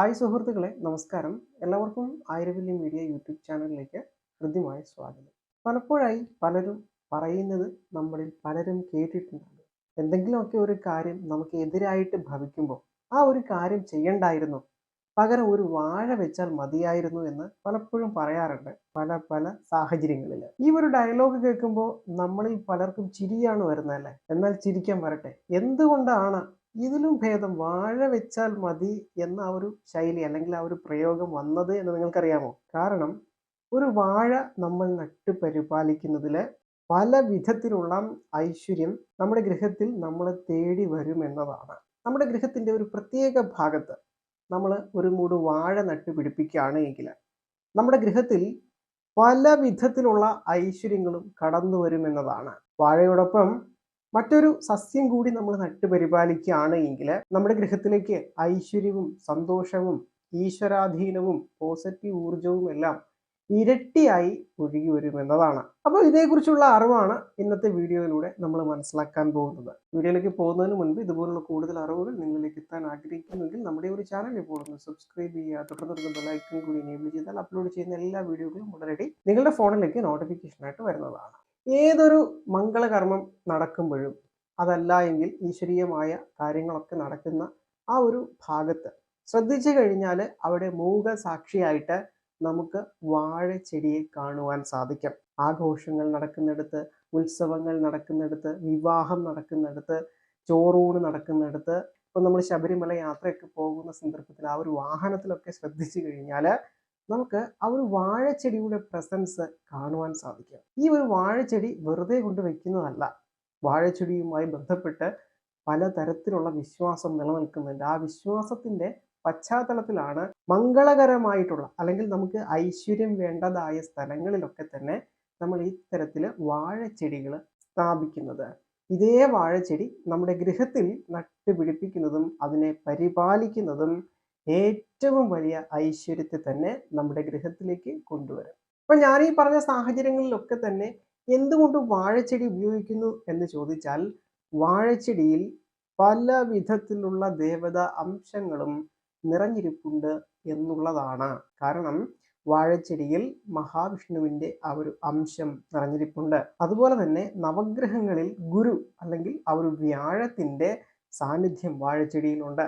Hi സുഹൃത്തുക്കളെ നമസ്കാരം. എല്ലാവർക്കും ആയിരവില്യം മീഡിയ യൂട്യൂബ് ചാനലിലേക്ക് ഹൃദ്യമായ സ്വാഗതം. പലപ്പോഴായി പലരും പറയുന്നത് നമ്മളിൽ പലരും കേട്ടിട്ടുണ്ടാകും. എന്തെങ്കിലുമൊക്കെ ഒരു കാര്യം നമുക്ക് എതിരായിട്ട് ഭവിക്കുമ്പോൾ ആ ഒരു കാര്യം ചെയ്യണ്ടായിരുന്നു. പകരം ഒരു വാഴ വെച്ചാൽ മതിയായിരുന്നു എന്ന് പലപ്പോഴും പറയാറുണ്ട് പല പല സാഹചര്യങ്ങളിൽ. ഈ ഒരു ഡയലോഗ് കേൾക്കുമ്പോൾ നമ്മളിൽ പലർക്കും ചിരിയാണ് വരുന്നതല്ലേ എന്നാൽ ചിരിക്കാൻ വരട്ടെ. എന്തുകൊണ്ടാണ് ഇതിലും ഭേദം വാഴ വെച്ചാൽ മതി എന്ന ആ ഒരു ശൈലി അല്ലെങ്കിൽ ആ ഒരു പ്രയോഗം വന്നത് എന്ന് നിങ്ങൾക്കറിയാമോ? കാരണം ഒരു വാഴ നമ്മൾ നട്ട് പരിപാലിക്കുന്നതിൽ പല വിധത്തിലുള്ള ഐശ്വര്യം നമ്മുടെ ഗൃഹത്തിൽ നമ്മളെ തേടി വരും എന്നതാണ്. നമ്മുടെ ഗൃഹത്തിന്റെ ഒരു പ്രത്യേക ഭാഗത്ത് നമ്മൾ ഒരു മൂട് വാഴ നട്ട് പിടിപ്പിക്കുകയാണ് എങ്കിൽ നമ്മുടെ ഗൃഹത്തിൽ പല വിധത്തിലുള്ള ഐശ്വര്യങ്ങളും കടന്നു വരുമെന്നതാണ് വാഴയോടൊപ്പം മറ്റൊരു സസ്യം കൂടി നമ്മൾ നട്ടുപരിപാലിക്കുകയാണ് എങ്കിൽ നമ്മുടെ ഗൃഹത്തിലേക്ക് ഐശ്വര്യവും സന്തോഷവും ഈശ്വരാധീനവും പോസിറ്റീവ് ഊർജവും എല്ലാം ഇരട്ടിയായി ഒഴുകി വരും എന്നതാണ്. അപ്പോൾ ഇതേക്കുറിച്ചുള്ള അറിവാണ് ഇന്നത്തെ വീഡിയോയിലൂടെ നമ്മൾ മനസ്സിലാക്കാൻ പോകുന്നത്. വീഡിയോയിലേക്ക് പോകുന്നതിന് മുൻപ് ഇതുപോലുള്ള കൂടുതൽ അറിവുകൾ നിങ്ങളിലേക്ക് എത്താൻ ആഗ്രഹിക്കുന്നുവെങ്കിൽ നമ്മുടെ ഒരു ചാനൽ ഇപ്പോൾ ഒന്ന് സബ്സ്ക്രൈബ് ചെയ്യുക തുടർന്ന് ബെല്ലൈക്കൺ കൂടി എനേബിൾ ചെയ്താൽ അപ്ലോഡ് ചെയ്യുന്ന എല്ലാ വീഡിയോകളും ഉടനടി നിങ്ങളുടെ ഫോണിലേക്ക് നോട്ടിഫിക്കേഷനായിട്ട് വരുന്നതാണ്. ഏതൊരു മംഗളകർമ്മം നടക്കുമ്പോഴും അതല്ല എങ്കിൽ ഈശ്വരീയമായ കാര്യങ്ങളൊക്കെ നടക്കുന്ന ആ ഒരു ഭാഗത്ത് ശ്രദ്ധിച്ചു കഴിഞ്ഞാൽ അവിടെ മൂക സാക്ഷിയായിട്ട് നമുക്ക് വാഴച്ചെടിയെ കാണുവാൻ സാധിക്കും. ആഘോഷങ്ങൾ നടക്കുന്നിടത്ത് ഉത്സവങ്ങൾ നടക്കുന്നിടത്ത് വിവാഹം നടക്കുന്നിടത്ത് ചോറൂണ് നടക്കുന്നിടത്ത് ഇപ്പം നമ്മൾ ശബരിമല യാത്രയൊക്കെ പോകുന്ന സന്ദർഭത്തിൽ ആ ഒരു വാഹനത്തിലൊക്കെ ശ്രദ്ധിച്ചു കഴിഞ്ഞാൽ നമുക്ക് ആ ഒരു വാഴച്ചെടിയുടെ പ്രസൻസ് കാണുവാൻ സാധിക്കും. ഈ ഒരു വാഴച്ചെടി വെറുതെ കൊണ്ട് വയ്ക്കുന്നതല്ല വാഴച്ചെടിയുമായി ബന്ധപ്പെട്ട് പലതരത്തിലുള്ള വിശ്വാസം നിലനിൽക്കുന്നുണ്ട്. ആ വിശ്വാസത്തിന്റെ പശ്ചാത്തലത്തിലാണ് മംഗളകരമായിട്ടുള്ള അല്ലെങ്കിൽ നമുക്ക് ഐശ്വര്യം വേണ്ടതായ സ്ഥലങ്ങളിലൊക്കെ തന്നെ നമ്മൾ ഈ ഇത്തരത്തിൽ വാഴച്ചെടികൾ സ്ഥാപിക്കുന്നത്. ഇതേ വാഴച്ചെടി നമ്മുടെ ഗൃഹത്തിൽ നട്ടുപിടിപ്പിക്കുന്നതും അതിനെ പരിപാലിക്കുന്നതും ഏറ്റവും വലിയ ഐശ്വര്യത്തെ തന്നെ നമ്മുടെ ഗൃഹത്തിലേക്ക് കൊണ്ടുവരും. അപ്പൊ ഞാൻ ഈ പറഞ്ഞ സാഹചര്യങ്ങളിലൊക്കെ തന്നെ എന്തുകൊണ്ട് വാഴച്ചെടി ഉപയോഗിക്കുന്നു എന്ന് ചോദിച്ചാൽ വാഴച്ചെടിയിൽ പല വിധത്തിലുള്ള ദേവത അംശങ്ങളും നിറഞ്ഞിരിപ്പുണ്ട് എന്നുള്ളതാണ്. കാരണം വാഴച്ചെടിയിൽ മഹാവിഷ്ണുവിന്റെ ആ ഒരു അംശം നിറഞ്ഞിരിപ്പുണ്ട്. അതുപോലെ തന്നെ നവഗ്രഹങ്ങളിൽ ഗുരു അല്ലെങ്കിൽ ആ ഒരു വ്യാഴത്തിന്റെ സാന്നിധ്യം വാഴച്ചെടിയിലുണ്ട്.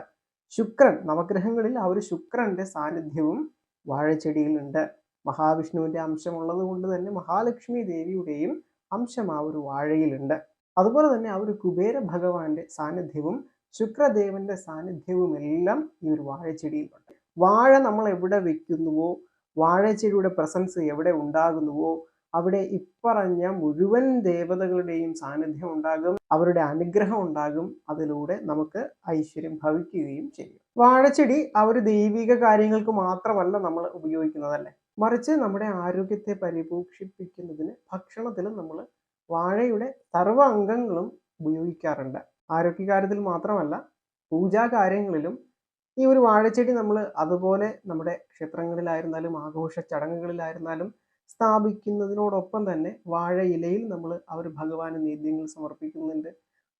ശുക്രൻ നവഗ്രഹങ്ങളിൽ ആ ഒരു ശുക്രന്റെ സാന്നിധ്യവും വാഴച്ചെടിയിലുണ്ട്. മഹാവിഷ്ണുവിന്റെ അംശമുള്ളത് കൊണ്ട് തന്നെ മഹാലക്ഷ്മി ദേവിയുടെയും അംശം ആ ഒരു വാഴയിലുണ്ട്. അതുപോലെ തന്നെ ആ ഒരു കുബേര ഭഗവാന്റെ സാന്നിധ്യവും ശുക്രദേവന്റെ സാന്നിധ്യവും എല്ലാം ഈ ഒരു വാഴച്ചെടിയിലുണ്ട്. വാഴ നമ്മൾ എവിടെ വെക്കുന്നുവോ വാഴച്ചെടിയുടെ പ്രസൻസ് എവിടെ ഉണ്ടാകുന്നുവോ അവിടെ ഇപ്പറഞ്ഞ മുഴുവൻ ദേവതകളുടെയും സാന്നിധ്യം ഉണ്ടാകും അവരുടെ അനുഗ്രഹം ഉണ്ടാകും. അതിലൂടെ നമുക്ക് ഐശ്വര്യം ഭവിക്കുകയും ചെയ്യും. വാഴച്ചെടി ഒരു ദൈവിക കാര്യങ്ങൾക്ക് മാത്രമല്ല നമ്മൾ ഉപയോഗിക്കുന്നതല്ലേ? മറിച്ച് നമ്മുടെ ആരോഗ്യത്തെ പരിപോഷിപ്പിക്കുന്നതിന് ഭക്ഷണത്തിലും നമ്മൾ വാഴയുടെ സർവ അംഗങ്ങളും ഉപയോഗിക്കാറുണ്ട്. ആരോഗ്യകാര്യത്തിൽ മാത്രമല്ല പൂജാ കാര്യങ്ങളിലും ഈ ഒരു വാഴച്ചെടി നമ്മൾ അതുപോലെ നമ്മുടെ ക്ഷേത്രങ്ങളിലായിരുന്നാലും ആഘോഷ ചടങ്ങുകളിലായിരുന്നാലും സ്ഥാപിക്കുന്നതിനോടൊപ്പം തന്നെ വാഴയിലയിൽ നമ്മൾ ആ ഒരു ഭഗവാന് നേദ്യങ്ങൾ സമർപ്പിക്കുന്നുണ്ട്.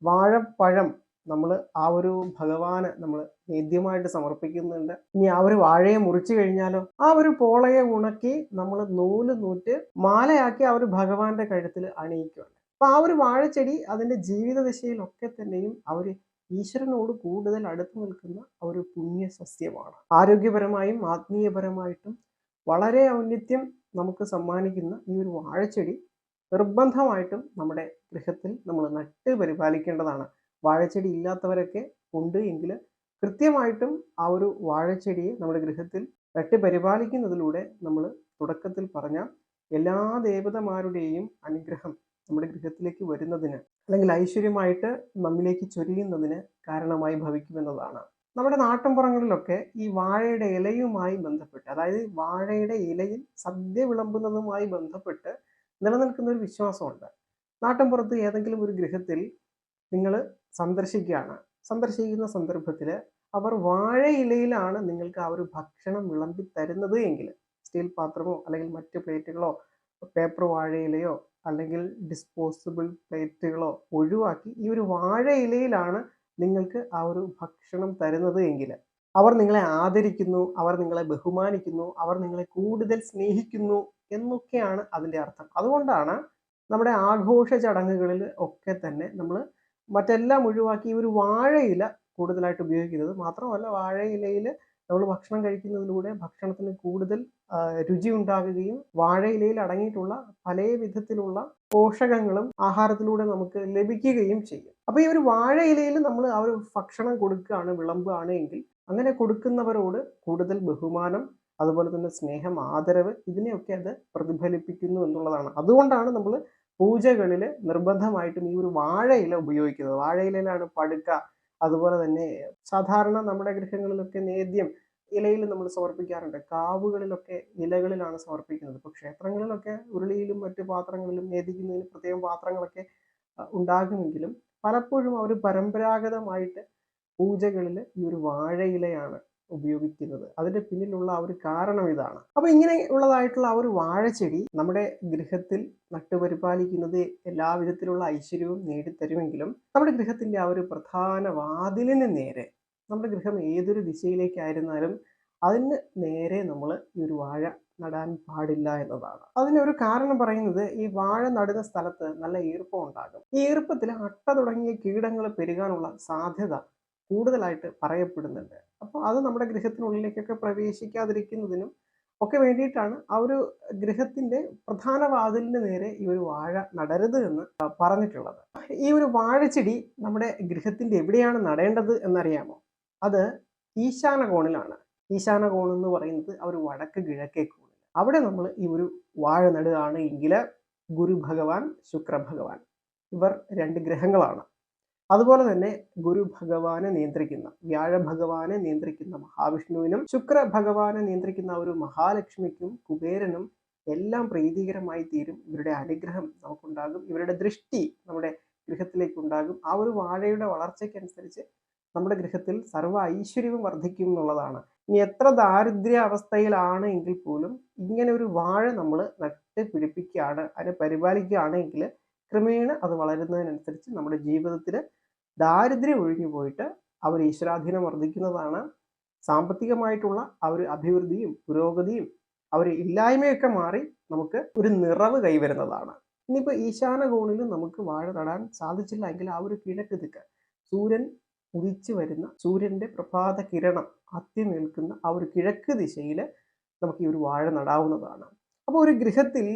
വാഴപ്പഴം നമ്മൾ ആ ഒരു ഭഗവാന് നമ്മൾ നേദ്യമായിട്ട് സമർപ്പിക്കുന്നുണ്ട്. ഇനി ആ ഒരു വാഴയെ മുറിച്ചു കഴിഞ്ഞാലോ? ആ ഒരു പോളയെ ഉണക്കി നമ്മൾ നൂൽ നൂറ്റ് മാലയാക്കി ആ ഒരു ഭഗവാന്റെ കഴുത്തിൽ അണിയിക്കുകയാണ് അപ്പൊ ആ ഒരു വാഴച്ചെടി അതിന്റെ ജീവിത ദിശയിലൊക്കെ തന്നെയും ഒരു ഈശ്വരനോട് കൂടുതൽ അടുത്തു നിൽക്കുന്ന ഒരു പുണ്യ സസ്യമാണ് ആരോഗ്യപരമായും ആത്മീയപരമായിട്ടും വളരെ ഔന്നിത്യം നമുക്ക് സമ്മാനിക്കുന്ന ഈ ഒരു വാഴച്ചെടി നിർബന്ധമായിട്ടും നമ്മുടെ ഗൃഹത്തിൽ നമ്മൾ നട്ട് പരിപാലിക്കേണ്ടതാണ്. വാഴച്ചെടി ഇല്ലാത്തവരൊക്കെ ഉണ്ട് എങ്കിൽ കൃത്യമായിട്ടും ആ ഒരു വാഴച്ചെടിയെ നമ്മുടെ ഗൃഹത്തിൽ നട്ട് പരിപാലിക്കുന്നതിലൂടെ നമ്മൾ തുടക്കത്തിൽ പറഞ്ഞ എല്ലാ ദേവതമാരുടെയും അനുഗ്രഹം നമ്മുടെ ഗൃഹത്തിലേക്ക് വരുന്നതിന് അല്ലെങ്കിൽ ഐശ്വര്യമായിട്ട് നമ്മിലേക്ക് ചൊരിയുന്നതിന് കാരണമായി ഭവിക്കുമെന്നതാണ്. നമ്മുടെ നാട്ടിൻപുറങ്ങളിലൊക്കെ ഈ വാഴയുടെ ഇലയുമായി ബന്ധപ്പെട്ട് അതായത് വാഴയുടെ ഇലയിൽ സദ്യ വിളമ്പുന്നതുമായി ബന്ധപ്പെട്ട് നിലനിൽക്കുന്ന ഒരു വിശ്വാസമുണ്ട്. നാട്ടിൻപുറത്ത് ഏതെങ്കിലും ഒരു ഗൃഹത്തിൽ നിങ്ങൾ സന്ദർശിക്കുകയാണ്. സന്ദർശിക്കുന്ന സന്ദർഭത്തിൽ അവർ വാഴ ഇലയിലാണ് നിങ്ങൾക്ക് ആ ഒരു ഭക്ഷണം വിളമ്പി തരുന്നത് എങ്കിൽ സ്റ്റീൽ പാത്രമോ അല്ലെങ്കിൽ മറ്റ് പ്ലേറ്റുകളോ പേപ്പർ വാഴയിലയോ അല്ലെങ്കിൽ ഡിസ്പോസിബിൾ പ്ലേറ്റുകളോ ഒഴിവാക്കി ഈ ഒരു വാഴയിലയിലാണ് നിങ്ങൾക്ക് ആ ഒരു ഭക്ഷണം തരുന്നത് എങ്കിൽ അവർ നിങ്ങളെ ആദരിക്കുന്നു അവർ നിങ്ങളെ ബഹുമാനിക്കുന്നു അവർ നിങ്ങളെ കൂടുതൽ സ്നേഹിക്കുന്നു എന്നൊക്കെയാണ് അതിന്റെ അർത്ഥം. അതുകൊണ്ടാണ് നമ്മുടെ ആഘോഷ ചടങ്ങുകളിൽ ഒക്കെ തന്നെ നമ്മൾ മറ്റെല്ലാം ഒഴിവാക്കി ഒരു വാഴയില കൂടുതലായിട്ട് ഉപയോഗിക്കുന്നത്. മാത്രമല്ല വാഴയിലയിൽ നമ്മൾ ഭക്ഷണം കഴിക്കുന്നതിലൂടെ ഭക്ഷണത്തിന് കൂടുതൽ രുചി ഉണ്ടാകുകയും വാഴയിലയിൽ അടങ്ങിയിട്ടുള്ള പല വിധത്തിലുള്ള പോഷകങ്ങളും ആഹാരത്തിലൂടെ നമുക്ക് ലഭിക്കുകയും ചെയ്യും. അപ്പൊ ഈ ഒരു വാഴ ഇലയിൽ നമ്മൾ ആ ഒരു ഭക്ഷണം കൊടുക്കുകയാണ് വിളമ്പുകയാണ് എങ്കിൽ അങ്ങനെ കൊടുക്കുന്നവരോട് കൂടുതൽ ബഹുമാനം അതുപോലെ തന്നെ സ്നേഹം ആദരവ് ഇതിനെയൊക്കെ അത് പ്രതിഫലിപ്പിക്കുന്നു എന്നുള്ളതാണ്. അതുകൊണ്ടാണ് നമ്മൾ പൂജകളിൽ നിർബന്ധമായിട്ടും ഈ ഒരു വാഴയില ഉപയോഗിക്കുന്നത്. വാഴയിലയിലാണ് പടുക്ക അതുപോലെ തന്നെ സാധാരണ നമ്മുടെ ഗൃഹങ്ങളിലൊക്കെ നേദ്യം ഇലയിൽ നമ്മൾ സമർപ്പിക്കാറുണ്ട്. കാവുകളിലൊക്കെ ഇലകളിലാണ് സമർപ്പിക്കുന്നത്. ഇപ്പോൾ ക്ഷേത്രങ്ങളിലൊക്കെ ഉരുളിയിലും മറ്റു പാത്രങ്ങളിലും നേദിക്കുന്നതിന് പ്രത്യേകം പാത്രങ്ങളൊക്കെ ഉണ്ടാകുമെങ്കിലും പലപ്പോഴും അവർ പരമ്പരാഗതമായിട്ട് പൂജകളിൽ ഈ ഒരു വാഴയിലയാണ് ഉപയോഗിക്കുന്നത്. അതിന്റെ പിന്നിലുള്ള ആ ഒരു കാരണം ഇതാണ്. അപ്പൊ ഇങ്ങനെ ഉള്ളതായിട്ടുള്ള ആ ഒരു വാഴച്ചെടി നമ്മുടെ ഗൃഹത്തിൽ നട്ടുപരിപാലിക്കുന്നത് എല്ലാ വിധത്തിലുള്ള ഐശ്വര്യവും നേടിത്തരുമെങ്കിലും നമ്മുടെ ഗൃഹത്തിന്റെ ആ ഒരു പ്രധാന വാതിലിന് നേരെ നമ്മുടെ ഗൃഹം ഏതൊരു ദിശയിലേക്കായിരുന്നാലും അതിന് നേരെ നമ്മൾ ഈ ഒരു വാഴ നടാൻ പാടില്ല എന്നതാണ്. അതിനൊരു കാരണം പറയുന്നത് ഈ വാഴ നടുന്ന സ്ഥലത്ത് നല്ല ഈർപ്പം ഉണ്ടാകും. ഈ ഈർപ്പത്തിൽ അട്ട തുടങ്ങിയ കീടങ്ങൾ പെരുകാനുള്ള സാധ്യത കൂടുതലായിട്ട് പറയപ്പെടുന്നുണ്ട്. അപ്പോൾ അത് നമ്മുടെ ഗൃഹത്തിനുള്ളിലേക്കൊക്കെ പ്രവേശിക്കാതിരിക്കുന്നതിനും ഒക്കെ വേണ്ടിയിട്ടാണ് ആ ഒരു ഗൃഹത്തിന്റെ പ്രധാന വാതിലിന് നേരെ ഈ ഒരു വാഴ നടരുത് എന്ന് പറഞ്ഞിട്ടുള്ളത്. ഈ ഒരു വാഴച്ചെടി നമ്മുടെ ഗൃഹത്തിന്റെ എവിടെയാണ് നടേണ്ടത് എന്നറിയാമോ? അത് ഈശാന കോണിലാണ്. ഈശാന കോൺ എന്ന് പറയുന്നത് ഒരു വടക്ക് കിഴക്കേ കോണിൽ അവിടെ നമ്മൾ ഈ ഒരു വാഴ നടുകയാണ് എങ്കിൽ ഗുരു ഭഗവാൻ ശുക്ര ഭഗവാൻ. ഇവർ രണ്ട് ഗ്രഹങ്ങളാണ്. അതുപോലെ തന്നെ ഗുരു ഭഗവാനെ നിയന്ത്രിക്കുന്ന വ്യാഴ ഭഗവാനെ നിയന്ത്രിക്കുന്ന മഹാവിഷ്ണുവിനും ശുക്ര ഭഗവാനെ നിയന്ത്രിക്കുന്ന ഒരു മഹാലക്ഷ്മിക്കും കുബേരനും എല്ലാം പ്രീതികരമായി തീരും. ഇവരുടെ അനുഗ്രഹം നമുക്കുണ്ടാകും. ഇവരുടെ ദൃഷ്ടി നമ്മുടെ ഗൃഹത്തിലേക്ക് ഉണ്ടാകും ആ ഒരു വാഴയുടെ വളർച്ചയ്ക്കനുസരിച്ച് നമ്മുടെ ഗൃഹത്തിൽ സർവ ഐശ്വര്യവും വർദ്ധിക്കും എന്നുള്ളതാണ് ഇനി എത്ര ദാരിദ്ര്യ അവസ്ഥയിലാണ് എങ്കിൽ പോലും ഇങ്ങനെ ഒരു വാഴ നമ്മൾ നട്ട് പിടിപ്പിക്കുകയാണ് അതിനെ പരിപാലിക്കുകയാണെങ്കിൽ ക്രമേണ അത് വളരുന്നതിനനുസരിച്ച് നമ്മുടെ ജീവിതത്തിൽ ദാരിദ്ര്യം ഒഴിഞ്ഞു പോയിട്ട് അവർ ഈശ്വരാധീനം വർദ്ധിക്കുന്നതാണ് സാമ്പത്തികമായിട്ടുള്ള ആ ഒരു അഭിവൃദ്ധിയും പുരോഗതിയും അവർ ഇല്ലായ്മയൊക്കെ മാറി നമുക്ക് ഒരു നിറവ് കൈവരുന്നതാണ്. ഇനിയിപ്പോൾ ഈശാന കോണിൽ നമുക്ക് വാഴ നടാൻ സാധിച്ചില്ല എങ്കിൽ ആ ഒരു കിഴക്ക് ദിക്ക് സൂര്യൻ ഉദിച്ചു വരുന്ന സൂര്യന്റെ പ്രഭാത കിരണം അത്തി നിൽക്കുന്ന ആ ഒരു കിഴക്ക് ദിശയിൽ നമുക്ക് ഈ ഒരു വാഴ നടാവുന്നതാണ്. അപ്പോൾ ഒരു ഗൃഹത്തിൽ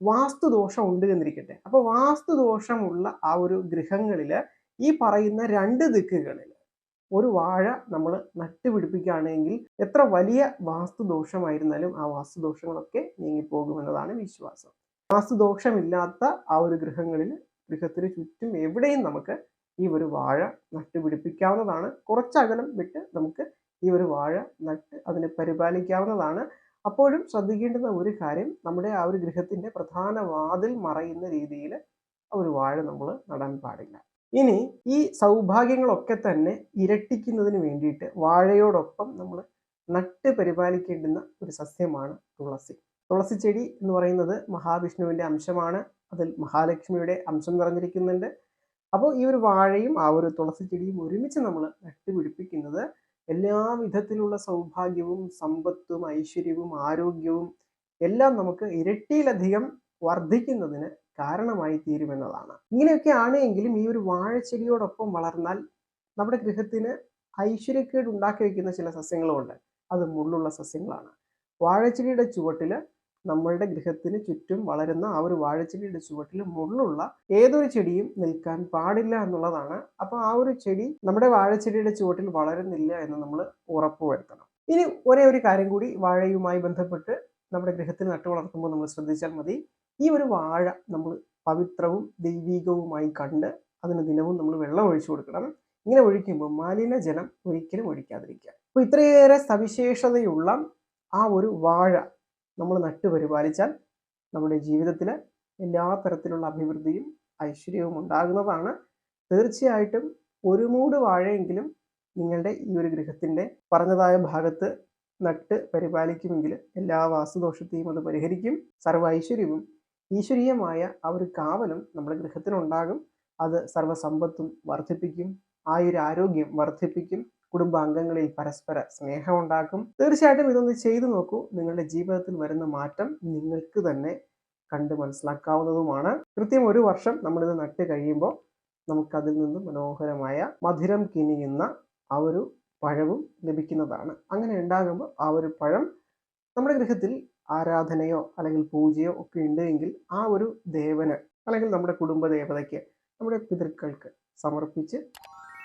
വാസ്തുദോഷം ഉണ്ട് എന്നിരിക്കട്ടെ. അപ്പോൾ വാസ്തുദോഷമുള്ള ആ ഒരു ഗൃഹങ്ങളിൽ ഈ പറയുന്ന രണ്ട് ദിക്കുകളിൽ ഒരു വാഴ നമ്മൾ നട്ടുപിടിപ്പിക്കുകയാണെങ്കിൽ എത്ര വലിയ വാസ്തുദോഷമായിരുന്നാലും ആ വാസ്തുദോഷങ്ങളൊക്കെ നീങ്ങിപ്പോകുമെന്നതാണ് വിശ്വാസം. വാസ്തുദോഷമില്ലാത്ത ആ ഒരു ഗൃഹങ്ങളിൽ ഗൃഹത്തിന് ചുറ്റും എവിടെയും നമുക്ക് ഈ ഒരു വാഴ നട്ടുപിടിപ്പിക്കാവുന്നതാണ് കുറച്ചകലം വിട്ട് നമുക്ക് ഈ ഒരു വാഴ നട്ട് അതിനെ പരിപാലിക്കാവുന്നതാണ്. അപ്പോഴും ശ്രദ്ധിക്കേണ്ടുന്ന ഒരു കാര്യം നമ്മുടെ ആ ഒരു ഗൃഹത്തിന്റെ പ്രധാന വാതിൽ മറയുന്ന രീതിയിൽ ഒരു വാഴ നമ്മൾ നടാൻ പാടില്ല. ഇനി ഈ സൗഭാഗ്യങ്ങളൊക്കെ തന്നെ ഇരട്ടിക്കുന്നതിന് വേണ്ടിയിട്ട് വാഴയോടൊപ്പം നമ്മൾ നട്ട് പരിപാലിക്കേണ്ടുന്ന ഒരു സസ്യമാണ് തുളസി. തുളസി ചെടി എന്ന് പറയുന്നത് മഹാവിഷ്ണുവിന്റെ അംശമാണ്. അതിൽ മഹാലക്ഷ്മിയുടെ അംശം നിറഞ്ഞിരിക്കുന്നുണ്ട്. അപ്പോൾ ഈ ഒരു വാഴയും ആ ഒരു തുളസി ചെടിയും ഒരുമിച്ച് നമ്മൾ നട്ടുപിടിപ്പിക്കുന്നത് എല്ലാ വിധത്തിലുള്ള സൗഭാഗ്യവും സമ്പത്തും ഐശ്വര്യവും ആരോഗ്യവും എല്ലാം നമുക്ക് ഇരട്ടിയിലധികം വർദ്ധിക്കുന്നതിന് കാരണമായി തീരുമെന്നതാണ് ഇങ്ങനെയൊക്കെ ആണെങ്കിലും ഈ ഒരു വാഴച്ചെടിയോടൊപ്പം വളർന്നാൽ നമ്മുടെ ഗൃഹത്തിന് ഐശ്വര്യക്കേട് ഉണ്ടാക്കി വയ്ക്കുന്ന ചില സസ്യങ്ങളുമുണ്ട്. അത് മുള്ളുള്ള സസ്യങ്ങളാണ്. വാഴച്ചെടിയുടെ ചുവട്ടിൽ നമ്മളുടെ ഗൃഹത്തിന് ചുറ്റും വളരുന്ന ആ ഒരു വാഴച്ചെടിയുടെ ചുവട്ടിൽ മുള്ളുള്ള ഏതൊരു ചെടിയും നിൽക്കാൻ പാടില്ല എന്നുള്ളതാണ്. അപ്പോൾ ആ ഒരു ചെടി നമ്മുടെ വാഴച്ചെടിയുടെ ചുവട്ടിൽ വളരുന്നില്ല എന്ന് നമ്മൾ ഉറപ്പുവരുത്തണം ഇനി ഒരേ ഒരു കാര്യം കൂടി വാഴയുമായി ബന്ധപ്പെട്ട് നമ്മുടെ ഗൃഹത്തിൽ നട്ടു വളർത്തുമ്പോൾ നമ്മൾ ശ്രദ്ധിച്ചാൽ മതി. ഈ ഒരു വാഴ നമ്മൾ പവിത്രവും ദൈവീകവുമായി കണ്ട് അതിന് ദിനവും നമ്മൾ വെള്ളം ഒഴിച്ചു കൊടുക്കണം. ഇങ്ങനെ ഒഴിക്കുമ്പോൾ മലിനജലം ഒരിക്കലും ഒഴിക്കാതിരിക്കുക. അപ്പോൾ ഇത്രയേറെ സവിശേഷതയുള്ള ആ ഒരു വാഴ നമ്മൾ നട്ടുപരിപാലിച്ചാൽ നമ്മുടെ ജീവിതത്തിൽ എല്ലാ തരത്തിലുള്ള അഭിവൃദ്ധിയും ഐശ്വര്യവും ഉണ്ടാകുന്നതാണ്. തീർച്ചയായിട്ടും ഒരു മൂട് വാഴയെങ്കിലും നിങ്ങളുടെ ഈ ഒരു ഗൃഹത്തിന്റെ പറഞ്ഞതായ ഭാഗത്ത് നട്ട് പരിപാലിക്കുമെങ്കിൽ എല്ലാ വാസുദോഷത്തെയും അത് പരിഹരിക്കും. സർവ ഐശ്വര്യവും ഈശ്വരീയമായ ആ ഒരു കാവലും നമ്മുടെ ഗൃഹത്തിനുണ്ടാകും. അത് സർവസമ്പത്തും വർദ്ധിപ്പിക്കും. ആയുരാരോഗ്യം വർദ്ധിപ്പിക്കും. കുടുംബാംഗങ്ങളിൽ പരസ്പര സ്നേഹം ഉണ്ടാക്കും തീർച്ചയായിട്ടും ഇതൊന്ന് ചെയ്തു നോക്കൂ. നിങ്ങളുടെ ജീവിതത്തിൽ വരുന്ന മാറ്റം നിങ്ങൾക്ക് തന്നെ കണ്ട് മനസ്സിലാക്കാവുന്നതുമാണ്. കൃത്യം ഒരു വർഷം നമ്മളിത് നട്ട് കഴിയുമ്പോൾ നമുക്കതിൽ നിന്നും മനോഹരമായ മധുരം കിനിയുന്ന ആ ഒരു പഴവും ലഭിക്കുന്നതാണ്. അങ്ങനെ ഉണ്ടാകുമ്പോൾ ആ ഒരു പഴം നമ്മുടെ ഗൃഹത്തിൽ ആരാധനയോ അല്ലെങ്കിൽ പൂജയോ ഒക്കെ ഉണ്ടെങ്കിൽ ആ ഒരു ദേവന് അല്ലെങ്കിൽ നമ്മുടെ കുടുംബ ദേവതയ്ക്ക് നമ്മുടെ പിതൃക്കൾക്ക് സമർപ്പിച്ച്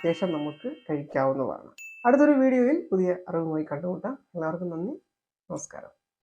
ശേഷം നമുക്ക് കഴിക്കാവുന്നതാണ്. അടുത്തൊരു വീഡിയോയിൽ പുതിയ അറിവുമായി കണ്ടുമുട്ടാം. എല്ലാവർക്കും നന്ദി. നമസ്കാരം.